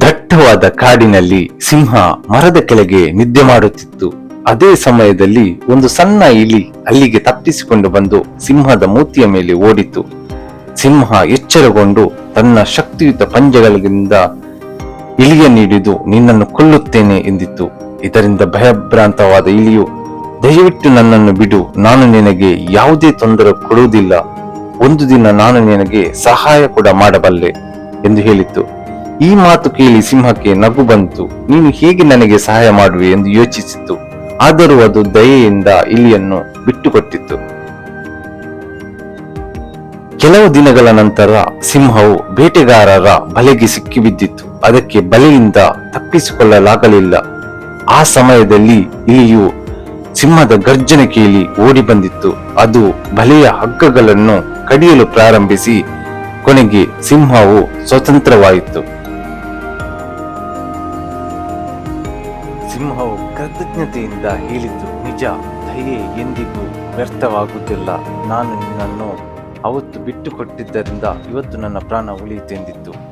ದಟ್ಟವಾದ ಕಾಡಿನಲ್ಲಿ ಸಿಂಹ ಮರದ ಕೆಳಗೆ ನಿದ್ದೆ ಮಾಡುತ್ತಿತ್ತು. ಅದೇ ಸಮಯದಲ್ಲಿ ಒಂದು ಸಣ್ಣ ಇಲಿ ಅಲ್ಲಿಗೆ ತಪ್ಪಿಸಿಕೊಂಡು ಬಂದು ಸಿಂಹದ ಮೂತಿಯ ಮೇಲೆ ಓಡಿತು. ಸಿಂಹ ಎಚ್ಚರಗೊಂಡು ತನ್ನ ಶಕ್ತಿಯುತ ಪಂಜಗಳಿಂದ ಇಲಿಯ ನೀಡಿದು, ನಿನ್ನನ್ನು ಕೊಲ್ಲುತ್ತೇನೆ ಎಂದಿತ್ತು. ಇದರಿಂದ ಭಯಭ್ರಾಂತವಾದ ಇಲಿಯು, ದಯವಿಟ್ಟು ನನ್ನನ್ನು ಬಿಡು, ನಾನು ನಿನಗೆ ಯಾವುದೇ ತೊಂದರೆ ಕೊಡುವುದಿಲ್ಲ. ಒಂದು ದಿನ ನಾನು ನಿನಗೆ ಸಹಾಯ ಕೂಡ ಮಾಡಬಲ್ಲೆ ಎಂದು ಹೇಳಿತ್ತು. ಈ ಮಾತು ಕೇಳಿ ಸಿಂಹಕ್ಕೆ ನಗು ಬಂತು. ನೀನು ಹೇಗೆ ನನಗೆ ಸಹಾಯ ಮಾಡುವೆ ಎಂದು ಯೋಚಿಸಿತು. ಆದರೂ ಅದು ದಯೆಯಿಂದ ಇಲಿಯನ್ನು ಬಿಟ್ಟುಕೊಟ್ಟಿತ್ತು ಕೆಲವು ದಿನಗಳ ನಂತರ ಸಿಂಹವು ಬೇಟೆಗಾರರ ಬಲೆಗೆ ಸಿಕ್ಕಿಬಿದ್ದಿತ್ತು ಅದಕ್ಕೆ ಬಲೆಯಿಂದ ತಪ್ಪಿಸಿಕೊಳ್ಳಲಾಗಲಿಲ್ಲ. ಆ ಸಮಯದಲ್ಲಿ ಇಲಿಯು ಸಿಂಹದ ಗರ್ಜನೆ ಕೇಳಿ ಓಡಿ ಬಂದಿತ್ತು. ಅದು ಬಲೆಯ ಹಗ್ಗಗಳನ್ನು ಕಡಿಯಲು ಪ್ರಾರಂಭಿಸಿ ಕೊನೆಗೆ ಸಿಂಹವು ಸ್ವತಂತ್ರವಾಯಿತು. ಸಿಂಹವು ಕೃತಜ್ಞತೆಯಿಂದ ಹೇಳಿದ್ದು ನಿಜ, ದಯೆ ಎಂದಿಗೂ ವ್ಯರ್ಥವಾಗುತ್ತಿಲ್ಲ. ನಾನು ನಿನ್ನನ್ನು ಅವತ್ತು ಬಿಟ್ಟು ಕೊಟ್ಟಿದ್ದರಿಂದ ಇವತ್ತು ನನ್ನ ಪ್ರಾಣ ಉಳಿಯಿತೆಂದಿತ್ತು.